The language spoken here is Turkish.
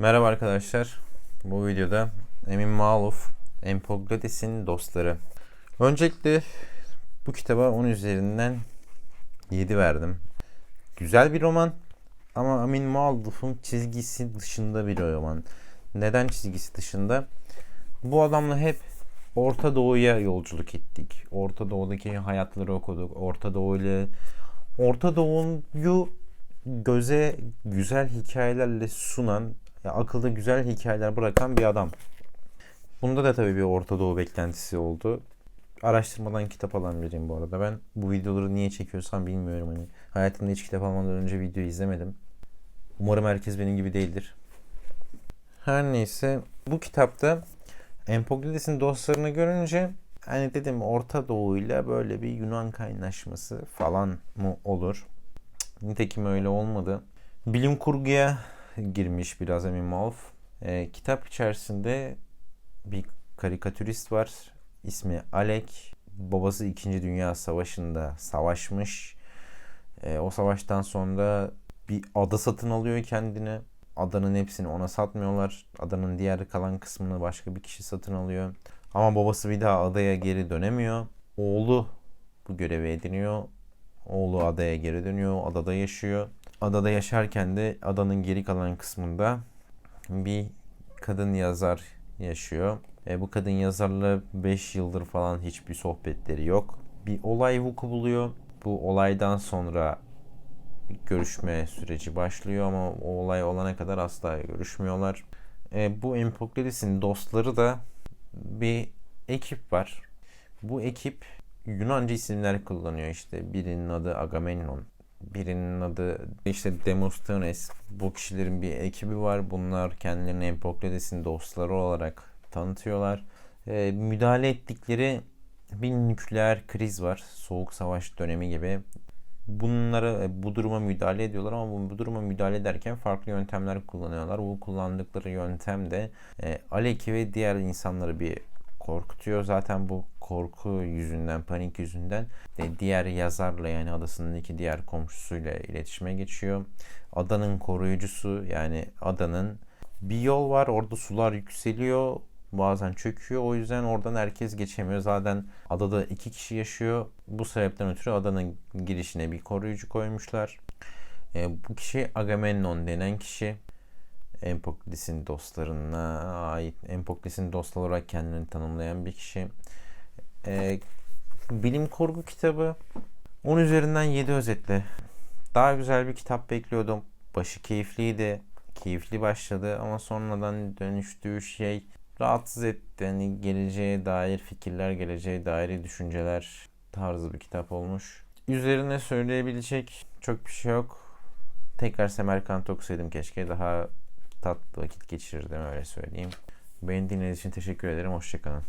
Merhaba arkadaşlar. Bu videoda Emin Maluf, Empogrates'in Dostları. Öncelikle bu kitaba 10 üzerinden 7 verdim. Güzel bir roman ama Emin Maluf'un çizgisi dışında bir roman. Neden çizgisi dışında? Bu adamla hep Orta Doğu'ya yolculuk ettik. Orta Doğu'daki hayatları okuduk. Orta Doğu Orta Doğu'yu göze güzel hikayelerle sunan, ya akılda güzel hikayeler bırakan bir adam. Bunda da tabii bir Orta Doğu beklentisi oldu. Araştırmadan kitap alan biriyim bu arada. Ben bu videoları niye çekiyorsam bilmiyorum hani. Hayatımda hiç kitap almadan önce video izlemedim. Umarım herkes benim gibi değildir. Her neyse bu kitapta Empokrates'in dostlarını görünce hani dedim Orta Doğu ile böyle bir Yunan kaynaşması falan mı olur? Nitekim öyle olmadı. Bilim kurguya girmiş biraz Malf. E, kitap içerisinde bir karikatürist var. İsmi Alek. Babası 2. Dünya Savaşı'nda savaşmış. E, o savaştan sonra bir ada satın alıyor kendine. Adanın hepsini ona satmıyorlar. Adanın diğer kalan kısmını başka bir kişi satın alıyor. Ama babası bir daha adaya geri dönemiyor. Oğlu bu görevi ediniyor. Oğlu adaya geri dönüyor. Adada yaşıyor. Adada yaşarken de adanın geri kalan kısmında bir kadın yazar yaşıyor. E, bu kadın yazarla 5 yıldır falan hiçbir sohbetleri yok. Bir olay vuku buluyor. Bu olaydan sonra görüşme süreci başlıyor ama o olay olana kadar asla görüşmüyorlar. E, bu Empokrates'in dostları da bir ekip var. Bu ekip Yunanca isimler kullanıyor işte. Birinin adı Agamemnon, birinin adı işte Demosthenes. Bu kişilerin bir ekibi var. Bunlar kendilerini Empokrates'in dostları olarak tanıtıyorlar. E, müdahale ettikleri bir nükleer kriz var. Soğuk savaş dönemi gibi. Bunlara bu duruma müdahale ediyorlar ama bu, bu duruma müdahale ederken farklı yöntemler kullanıyorlar. Bu kullandıkları yöntem de e, Aleki ve diğer insanları bir korkutuyor. Zaten bu korku yüzünden, panik yüzünden de diğer yazarla yani adasındaki diğer komşusuyla iletişime geçiyor. Adanın koruyucusu yani adanın bir yol var orada sular yükseliyor bazen çöküyor. O yüzden oradan herkes geçemiyor. Zaten adada iki kişi yaşıyor. Bu sebepten ötürü adanın girişine bir koruyucu koymuşlar. E, bu kişi Agamemnon denen kişi. Empoklis'in dostlarına ait Empoklis'in dostu olarak kendini tanımlayan bir kişi. E, bilim kurgu kitabı 10 üzerinden 7 özetle. Daha güzel bir kitap bekliyordum. Başı keyifliydi. Keyifli başladı ama sonradan dönüştüğü şey rahatsız etti. Yani geleceğe dair fikirler, geleceğe dair düşünceler tarzı bir kitap olmuş. Üzerine söyleyebilecek çok bir şey yok. Tekrar Semerkant okusaydım keşke daha tatlı vakit geçirirdim öyle söyleyeyim. Beni dinlediğiniz için teşekkür ederim. Hoşçakalın.